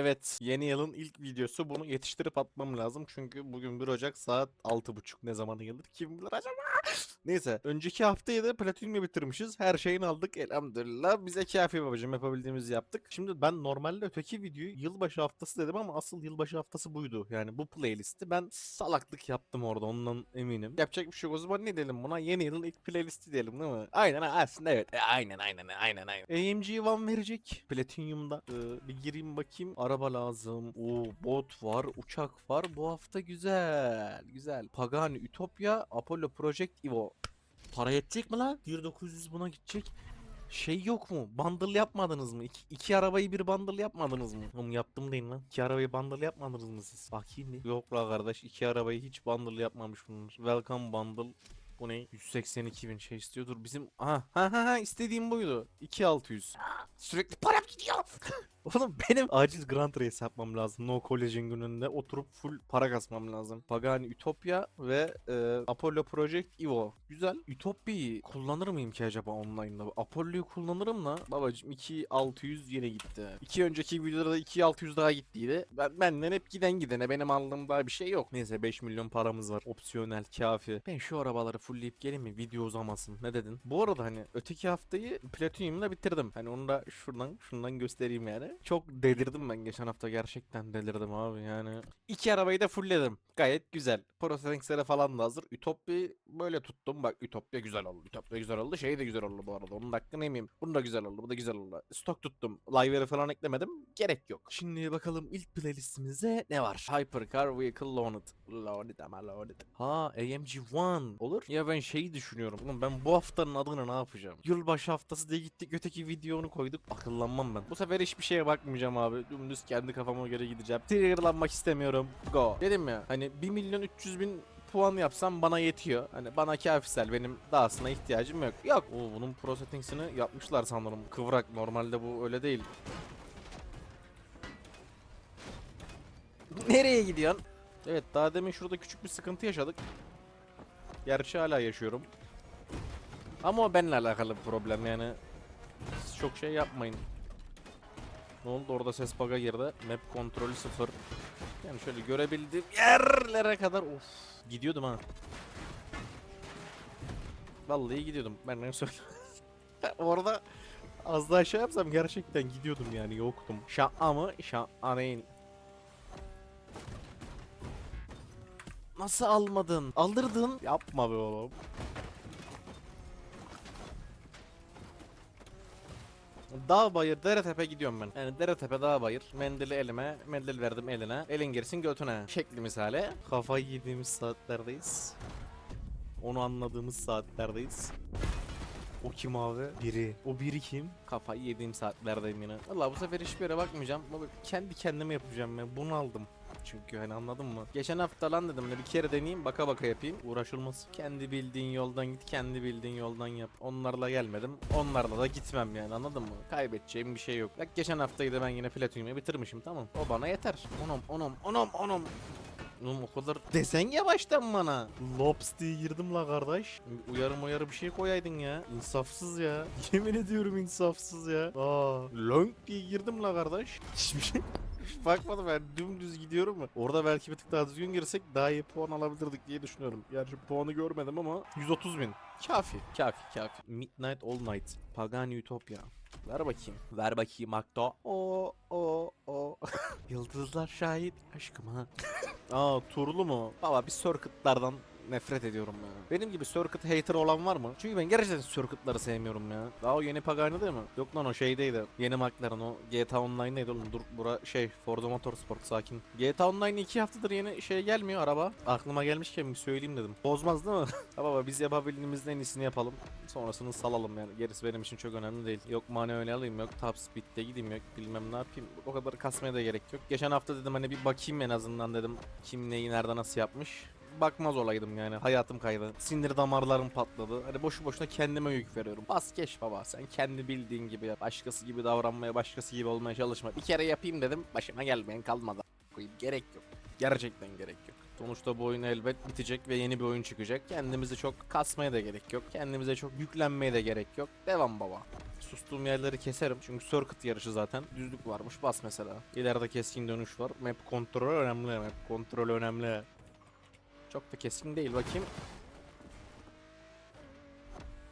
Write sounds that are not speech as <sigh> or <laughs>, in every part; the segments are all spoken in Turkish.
Evet yeni yılın ilk videosu. Bunu yetiştirip atmam lazım. Çünkü bugün 1 Ocak saat 6.30 ne zamana gelir? Kim bilir acaba? Neyse önceki haftayı da Platinum'u bitirmişiz her şeyini aldık elhamdülillah bize kafi babacım yapabildiğimizi yaptık. Şimdi ben normalde öteki videoyu yılbaşı haftası dedim ama asıl yılbaşı haftası buydu yani bu playlisti ben salaklık yaptım orada ondan eminim. Yapacak bir şey yok o zaman ne diyelim buna yeni yılın ilk playlisti diyelim değil mi? Aynen aslında evet E, aynen aynen aynen aynen. AMG One verecek Platinum'da Ee, bir gireyim bakayım araba lazım. Oo bot var uçak var bu hafta güzel güzel. Pagani Ütopya Apollo Project Evo. Para yetecek mi lan? 1900 buna gidecek. Şey yok mu? Bundle yapmadınız mı? İki, iki arabayı bir bundle yapmadınız mı? Oğlum yaptım deyin lan. İki arabayı bundle yapmadınız mı siz? Bakayım bir. Yok la kardeş iki arabayı hiç bundle yapmamış bunlar. Welcome bundle. Bu ne? 182 bin şey istiyordur. Bizim aha ha ha ha istediğim buydu. 2600. Sürekli param gidiyor. Oğlum benim acil Grand Race yapmam lazım. No Collision gününde oturup full para kasmam lazım. Pagani Ütopya ve e, Apollo Project Evo. Güzel. Ütopya'yı kullanır mıyım ki acaba online'da? Apollo'yu kullanırım da babacım 2600 yine gitti. İki önceki videoda da 2600 daha gittiydi. Ben, benden hep giden gidene benim aldığım daha bir şey yok. Neyse 5 milyon paramız var. Opsiyonel kafi. Ben şu arabaları fullleyip geleyim mi? Video uzamasın. Ne dedin? Bu arada hani öteki haftayı Platinum'la bitirdim. Hani onu da şuradan şundan göstereyim yani. Çok delirdim ben geçen hafta gerçekten delirdim abi yani. İki arabayı da fullledim. Gayet güzel. Prosesinglere falan da hazır. Ütopya böyle tuttum. Bak Ütopya güzel oldu. Ütopya güzel oldu. Şey de güzel oldu bu arada. Onun hakkını yemeyeyim. Bunu da güzel oldu. Bu da güzel oldu. Stok tuttum. Live'leri falan eklemedim. Gerek yok. Şimdi bakalım ilk playlistimizde ne var? Hypercar Vehicle Loaded. Loaded ama loaded. Ha AMG One. Olur. Ya ben şeyi düşünüyorum. Oğlum ben bu haftanın adını ne yapacağım? Yılbaşı haftası diye gittik öteki videonu koyduk. Akıllanmam ben. Bu sefer hiçbir şeye bakmayacağım abi. Dümdüz kendi kafama göre gideceğim. Triggerlanmak istemiyorum. Go. Dedim ya hani 1 milyon 300 bin puan yapsam bana yetiyor. Hani bana kafisel benim dahasına ihtiyacım yok. Yok. Oo, bunun pro settings'ini yapmışlar sanırım. Kıvrak. Normalde bu öyle değil. Nereye gidiyorsun? Evet daha demin şurada küçük bir sıkıntı yaşadık. Gerçi hala yaşıyorum. Ama o benimle alakalı bir problem yani. Siz çok şey yapmayın. Ne oldu orada ses bug'a girdi. Map kontrolü sıfır. Yani şöyle görebildiğim yerlere kadar of gidiyordum ha. Vallahi gidiyordum. Ben ne söyleyeyim. <laughs> orada az daha şey yapsam gerçekten gidiyordum yani yoktum. Şaka mı? Değil. Nasıl almadın? Alırdın. Yapma be oğlum. Dağ bayır dere tepe gidiyorum ben. Yani dere tepe dağ bayır. Mendili elime, mendil verdim eline. Elin girsin götüne. Şekli misali. Kafayı yediğimiz saatlerdeyiz. Onu anladığımız saatlerdeyiz. O kim abi? Biri. O biri kim? Kafayı yediğim saatlerdeyim yine. Valla bu sefer hiçbir yere bakmayacağım. Kendi kendime yapacağım ben. Bunu aldım. Çünkü hani anladın mı? Geçen hafta lan dedim de bir kere deneyeyim baka baka yapayım. Uğraşılmaz. Kendi bildiğin yoldan git, kendi bildiğin yoldan yap. Onlarla gelmedim. Onlarla da gitmem yani anladın mı? Kaybedeceğim bir şey yok. Bak geçen haftayı da ben yine Platinum'u bitirmişim tamam. O bana yeter. Onum onum onum onum. Oğlum o kadar desen ya baştan bana. Lops diye girdim la kardeş. Uyarım uyarı bir şey koyaydın ya. İnsafsız ya. <laughs> Yemin ediyorum insafsız ya. Aa, long diye girdim la kardeş. Hiçbir şey <laughs> bakmadım ben dümdüz gidiyorum mu? Orada belki bir tık daha düzgün girsek daha iyi puan alabilirdik diye düşünüyorum. Gerçi puanı görmedim ama 130 bin. Kafi, kafi, kafi. Midnight All Night. Pagani Utopia. Ver bakayım. Ver bakayım Akto. O o o. <laughs> Yıldızlar şahit aşkıma. <laughs> Aa turlu mu? Baba bir circuitlardan nefret ediyorum ya. Benim gibi circuit hater olan var mı? Çünkü ben gerçekten circuitları sevmiyorum ya. Daha o yeni Pagani değil mi? Yok lan o şeydeydi. Yeni McLaren o GTA Online'deydi oğlum. Dur bura şey Forza Motorsport sakin. GTA Online 2 haftadır yeni şey gelmiyor araba. Aklıma gelmişken bir söyleyeyim dedim. Bozmaz değil mi? <laughs> ha baba biz yapabildiğimizin en iyisini yapalım. Sonrasını salalım yani. Gerisi benim için çok önemli değil. Yok manuel alayım yok top speed'de gideyim yok bilmem ne yapayım. O kadar kasmaya da gerek yok. Geçen hafta dedim hani bir bakayım en azından dedim. Kim neyi nerede nasıl yapmış bakmaz olaydım yani. Hayatım kaydı. Sinir damarlarım patladı. Hani boşu boşuna kendime yük veriyorum. Bas geç baba. Sen kendi bildiğin gibi yap. Başkası gibi davranmaya, başkası gibi olmaya çalışma. Bir kere yapayım dedim. Başıma gelmeyen kalmadı. Koyayım. Gerek yok. Gerçekten gerek yok. Sonuçta bu oyun elbet bitecek ve yeni bir oyun çıkacak. Kendimizi çok kasmaya da gerek yok. Kendimize çok yüklenmeye de gerek yok. Devam baba. Sustuğum yerleri keserim çünkü circuit yarışı zaten. Düzlük varmış bas mesela. İleride keskin dönüş var. Map kontrolü önemli. Map kontrolü önemli. Çok da keskin değil bakayım.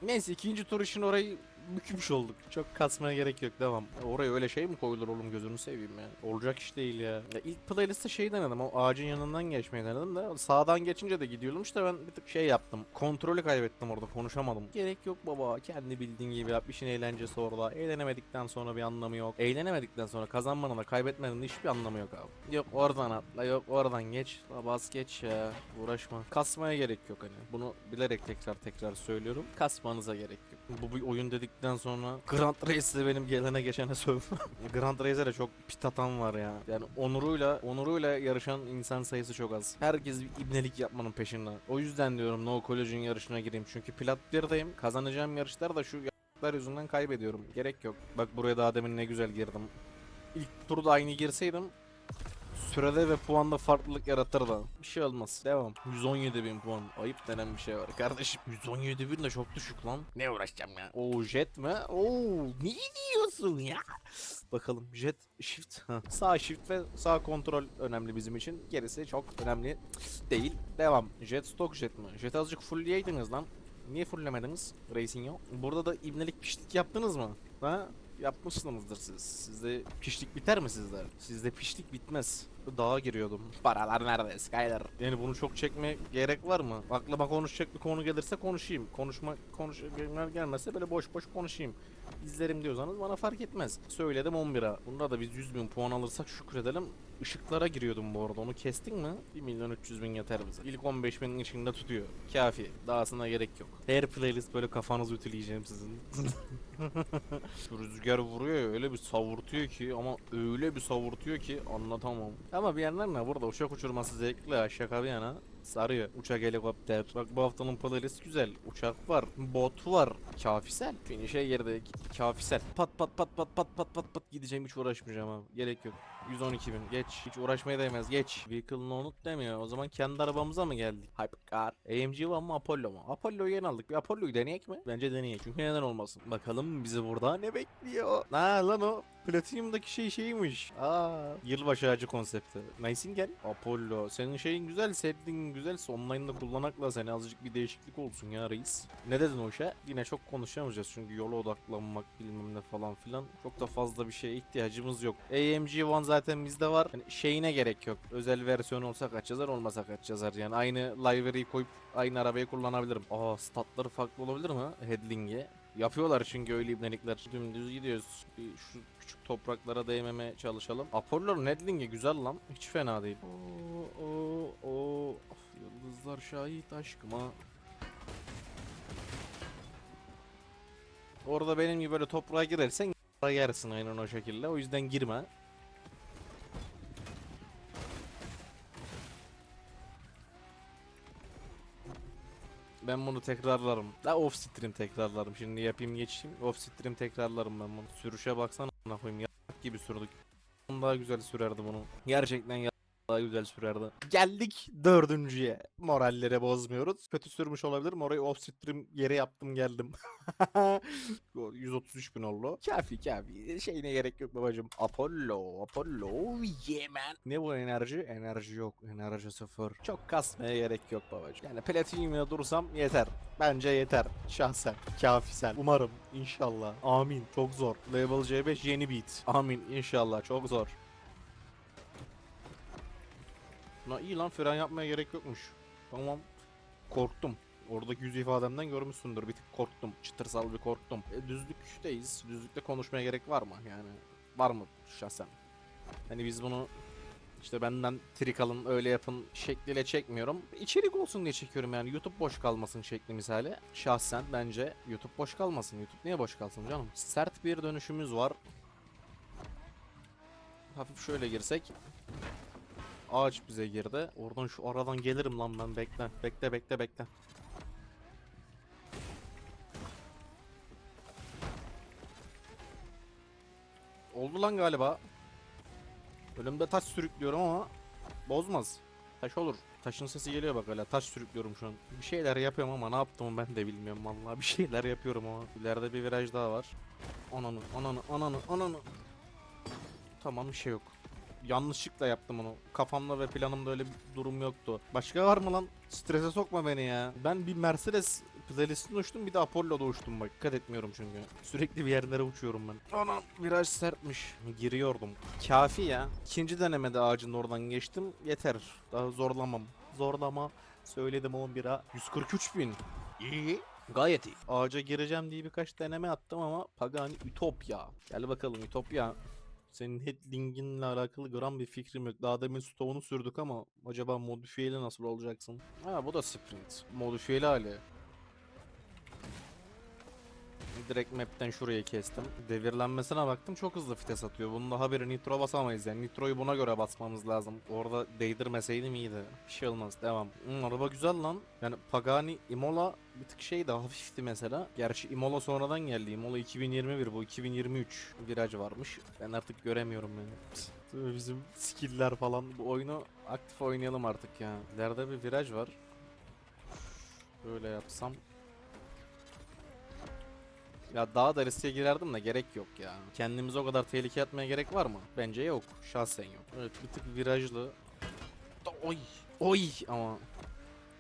Neyse ikinci tur için orayı bükmüş olduk. Çok kasmaya gerek yok devam. Oraya öyle şey mi koyulur oğlum gözünü seveyim ya. Olacak iş değil ya. ya ilk playlist'te şey denedim o ağacın yanından geçmeyi denedim de sağdan geçince de gidiyormuş işte ben bir tık şey yaptım. Kontrolü kaybettim orada konuşamadım. Gerek yok baba kendi bildiğin gibi yap işin eğlencesi orada. Eğlenemedikten sonra bir anlamı yok. Eğlenemedikten sonra kazanmanın da kaybetmenin hiçbir anlamı yok abi. Yok oradan atla yok oradan geç. La bas geç ya uğraşma. Kasmaya gerek yok hani. Bunu bilerek tekrar tekrar söylüyorum. Kasmanıza gerek yok. Bu bir oyun dedikten sonra Grand Race'de benim gelene geçene sövmem. <laughs> Grand Race'e de çok pit atan var ya. Yani onuruyla onuruyla yarışan insan sayısı çok az. Herkes bir ibnelik yapmanın peşinde. O yüzden diyorum No Collision yarışına gireyim. Çünkü plat 1'deyim. Kazanacağım yarışlar da şu y**lar yüzünden kaybediyorum. Gerek yok. Bak buraya daha demin ne güzel girdim. İlk turda aynı girseydim Sürede ve puanda farklılık yaratır da. Bir şey olmaz. Devam. 117 bin puan. Ayıp denen bir şey var. Kardeşim 117 bin de çok düşük lan. Ne uğraşacağım ya? Oo jet mi? Oo ne diyorsun ya? Bakalım jet shift. Ha. Sağ shift ve sağ kontrol önemli bizim için. Gerisi çok önemli değil. Devam. Jet stock jet mi? Jet azıcık fullleyeydiniz lan. Niye fulllemediniz? Racing yok. Burada da ibnelik pişlik yaptınız mı? Ha? Yapmışsınızdır siz. Sizde pişlik biter mi sizde? Sizde pişlik bitmez. Dağa giriyordum. Paralar nerede Skyler? Yani bunu çok çekme gerek var mı? Aklıma konuşacak bir konu gelirse konuşayım. Konuşma konuş gel- gelmezse böyle boş boş konuşayım. İzlerim diyorsanız bana fark etmez. Söyledim 11'a. Bunda da biz 100 bin puan alırsak şükredelim. Işıklara giriyordum bu arada. Onu kestin mi? 1 milyon 300 bin yeter bize. İlk 15 binin içinde tutuyor. Kafi. Dahasına gerek yok. Her playlist böyle kafanızı ütüleyeceğim sizin. <laughs> Şu rüzgar vuruyor ya öyle bir savurtuyor ki ama öyle bir savurtuyor ki anlatamam. Ama bir yandan da burada uçak uçurması zevkli ha şaka bir yana. Sarıyor. Uçak helikopter. Bak bu haftanın playlist güzel. Uçak var. Bot var. Kafisel. Finish'e girdik. Kafisel. Pat pat pat pat pat pat pat pat gideceğim hiç uğraşmayacağım abi. Gerek yok. 112 bin. Geç. Hiç uğraşmaya değmez. Geç. Vehicle no demiyor. O zaman kendi arabamıza mı geldik? Hypercar. AMG var mı Apollo mu? Apollo'yu yeni aldık. Bir Apollo'yu deneyek mi? Bence deneyek. Çünkü neden olmasın? Bakalım bizi burada ne bekliyor? Ha lan o. Platinum'daki şey şeymiş. Aa, yılbaşı ağacı konsepti. Nightingale. Apollo. Senin şeyin güzel, setting güzelse online'da kullanakla seni azıcık bir değişiklik olsun ya reis. Ne dedin o işe? Yine çok konuşamayacağız çünkü yola odaklanmak bilmem ne falan filan. Çok da fazla bir şeye ihtiyacımız yok. AMG One zaten bizde var. Yani şeyine gerek yok. Özel versiyon olsa kaç yazar olmasa kaç yazar. Yani aynı livery'i koyup aynı arabayı kullanabilirim. Aa statları farklı olabilir mi? Headling'i. Yapıyorlar çünkü öyle ibnelikler. Dümdüz gidiyoruz. Bir şu küçük topraklara değmemeye çalışalım. Apollo'nun headling'i güzel lan. Hiç fena değil. Oo, oo, oo. Of, Yıldızlar şahit aşkıma. Orada benim gibi böyle toprağa girersen yersin aynen o şekilde. O yüzden girme. Ben bunu tekrarlarım. Da off stream tekrarlarım. Şimdi yapayım geçeyim. Off stream tekrarlarım ben bunu. Sürüşe baksana koyayım. Ya gibi sürdük. Daha güzel sürerdi bunu. Gerçekten ya daha güzel sürerdi. Geldik dördüncüye. Moralleri bozmuyoruz. Kötü sürmüş olabilirim. Orayı off stream yere yaptım geldim. <laughs> 133 bin oldu. Kafi kafi. Şeyine gerek yok babacım. Apollo, Apollo, yeah man. Ne bu enerji? Enerji yok. Enerji sıfır. Çok kasmaya gerek yok babacım. Yani platinum'da dursam yeter. Bence yeter. Şahsen. Kafi sen. Umarım. İnşallah. Amin. Çok zor. Level C5 yeni beat. Amin. İnşallah. Çok zor. Na iyi lan fren yapmaya gerek yokmuş. Tamam. Korktum. Oradaki yüz ifademden görmüşsündür. Bir tık korktum. Çıtırsal bir korktum. E, düzlükteyiz. Düzlükte konuşmaya gerek var mı? Yani var mı şahsen? Hani biz bunu işte benden trik alın öyle yapın şekliyle çekmiyorum. İçerik olsun diye çekiyorum yani. YouTube boş kalmasın şekli misali. Şahsen bence YouTube boş kalmasın. YouTube niye boş kalsın canım? Sert bir dönüşümüz var. Hafif şöyle girsek. Ağaç bize girdi. Oradan şu aradan gelirim lan ben bekle. Bekle bekle bekle. Oldu lan galiba. Önümde taş sürüklüyorum ama bozmaz. Taş olur. Taşın sesi geliyor bak hala. Taş sürüklüyorum şu an. Bir şeyler yapıyorum ama ne yaptım ben de bilmiyorum vallahi. Bir şeyler yapıyorum ama. İleride bir viraj daha var. Ananı, ananı, ananı, ananı. Tamam bir şey yok. Yanlışlıkla yaptım onu. Kafamda ve planımda öyle bir durum yoktu. Başka var mı lan? Strese sokma beni ya. Ben bir Mercedes playlistinde uçtum bir de Apollo'da uçtum bak. Dikkat etmiyorum çünkü. Sürekli bir yerlere uçuyorum ben. Anam viraj sertmiş. Giriyordum. Kafi ya. İkinci denemede ağacın oradan geçtim. Yeter. Daha zorlamam. Zorlama. Söyledim 11'a. 143 bin. İyi. Gayet iyi. Ağaca gireceğim diye birkaç deneme attım ama Pagani Ütopya. Gel bakalım Ütopya. Senin headlinginle alakalı gram bir fikrim yok. Daha demin stoğunu sürdük ama acaba modifiyeli nasıl olacaksın? Ha bu da sprint. Modifiyeli hali. Direkt map'ten şuraya kestim. Devirlenmesine baktım çok hızlı vites atıyor. Bunun da haberi nitro basamayız yani. Nitroyu buna göre basmamız lazım. Orada değdirmeseydim iyiydi. Bir şey olmaz. Devam. Hmm, araba güzel lan. Yani Pagani Imola bir tık şey de hafifti mesela. Gerçi Imola sonradan geldi. Imola 2021 bu 2023 viraj varmış. Ben artık göremiyorum yani. Bizim skill'ler falan bu oyunu aktif oynayalım artık ya. İleride bir viraj var. Böyle yapsam ya daha da riske girerdim de gerek yok ya. Kendimizi o kadar tehlikeye atmaya gerek var mı? Bence yok. Şahsen yok. Evet bir tık virajlı. Oy. Oy ama.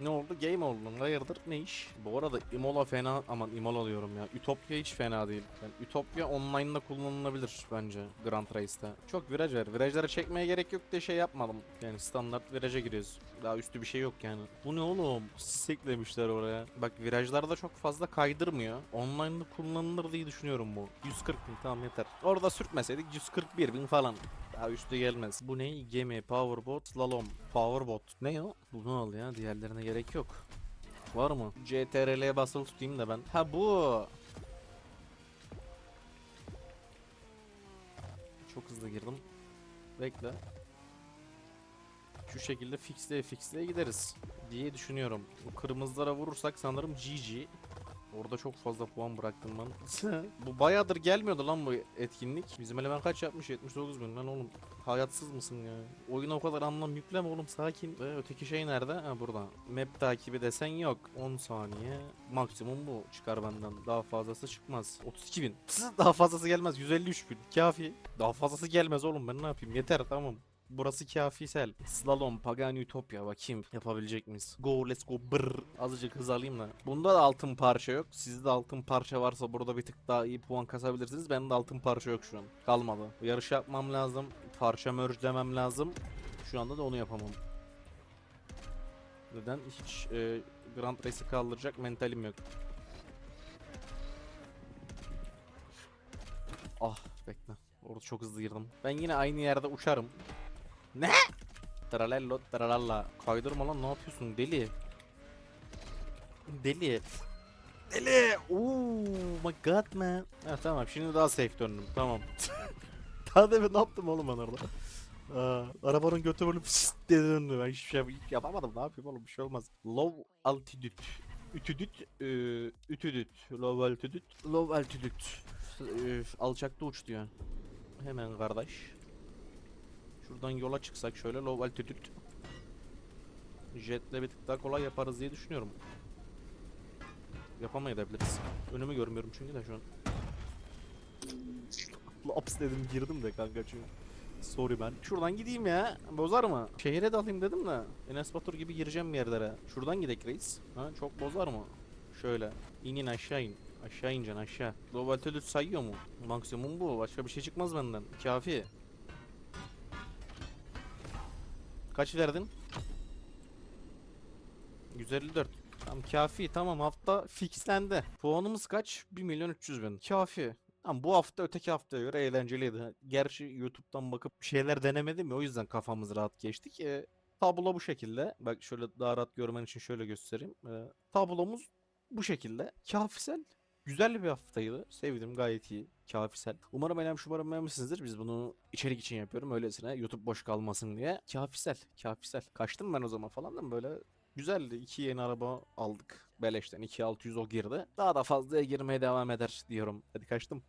Ne oldu? Game oldu. Hayırdır? Ne iş? Bu arada Imola fena aman Imola diyorum ya. Ütopya hiç fena değil. Yani Ütopya online'da kullanılabilir bence Grand Race'te. Çok viraj var. Virajları çekmeye gerek yok diye şey yapmadım. Yani standart viraja giriyoruz. Daha üstü bir şey yok yani. Bu ne oğlum? Siklemişler oraya. Bak virajlarda çok fazla kaydırmıyor. Online'da kullanılır diye düşünüyorum bu. 140 bin tamam yeter. Orada sürtmeseydik 141 bin falan. Daha üstü gelmez. Bu ne? Gemi, powerboat, slalom. Powerboat. Ne o? Bunu al ya. Diğerlerine gerek yok. Var mı? CTRL'ye basılı tutayım da ben. Ha bu. Çok hızlı girdim. Bekle. Şu şekilde fixleye fixleye gideriz diye düşünüyorum. Bu kırmızılara vurursak sanırım GG. Orada çok fazla puan bıraktım ben. bu bayağıdır gelmiyordu lan bu etkinlik. Bizim eleman kaç yapmış? 79 bin. Lan oğlum hayatsız mısın ya? Oyuna o kadar anlam yükleme oğlum sakin. Ve öteki şey nerede? Ha burada. Map takibi desen yok. 10 saniye. Maksimum bu çıkar benden. Daha fazlası çıkmaz. 32 bin. Daha fazlası gelmez. 153 bin. Kafi. Daha fazlası gelmez oğlum ben ne yapayım? Yeter tamam. Burası kafisel. Slalom, Pagani Utopia bakayım yapabilecek miyiz? Go let's go brr. Azıcık hız alayım da. Bunda da altın parça yok. Sizde altın parça varsa burada bir tık daha iyi puan kasabilirsiniz. Bende altın parça yok şu an. Kalmadı. Yarış yapmam lazım. Parça merge'lemem lazım. Şu anda da onu yapamam. Neden? Hiç e, Grand Race'i kaldıracak mentalim yok. Ah bekle. Orada çok hızlı girdim. Ben yine aynı yerde uçarım. Ne? Tralello tralalla. Kaydırma lan ne yapıyorsun deli? Deli. Deli. Oh my god man. Ha, tamam şimdi daha safe döndüm. Tamam. <laughs> daha demin ne yaptım oğlum ben orada? Aa, arabanın götü böyle pıs diye döndü. Ben hiçbir şey yapamadım. Ne yapayım oğlum bir şey olmaz. Low altitude. Ütüdüt, ütüdüt, low altitude, low altitude. Alçakta uç diyor. Hemen kardeş. Şuradan yola çıksak şöyle low altitude. Jetle bir tık daha kolay yaparız diye düşünüyorum. Yapamayabiliriz. Önümü görmüyorum çünkü de şu an. Laps dedim girdim de kanka çünkü. Sorry ben. Şuradan gideyim ya. Bozar mı? Şehire de alayım dedim de. Enes Batur gibi gireceğim bir yerlere. Şuradan gidek reis. Ha çok bozar mı? Şöyle. İn in aşağı in. Aşağı ineceksin aşağı. Global sayıyor mu? Maksimum bu. Başka bir şey çıkmaz benden. Kafi. Kaç verdin? 154. Tamam kafi tamam hafta fixlendi. Puanımız kaç? 1 milyon 300 bin. Kafi. Tamam bu hafta öteki haftaya göre eğlenceliydi. Gerçi YouTube'dan bakıp şeyler denemedim ya o yüzden kafamız rahat geçtik. E, tablo bu şekilde. Bak şöyle daha rahat görmen için şöyle göstereyim. E, tablomuz bu şekilde. Kafisel. Güzel bir haftaydı. Sevdim gayet iyi. Kafisel. Umarım beğenmiş, umarım beğenmişsinizdir. Biz bunu içerik için yapıyorum. Öylesine YouTube boş kalmasın diye. Kafisel. Kafisel. Kaçtım ben o zaman falan da böyle güzeldi. İki yeni araba aldık. Beleşten 2600 o girdi. Daha da fazlaya girmeye devam eder diyorum. Hadi kaçtım.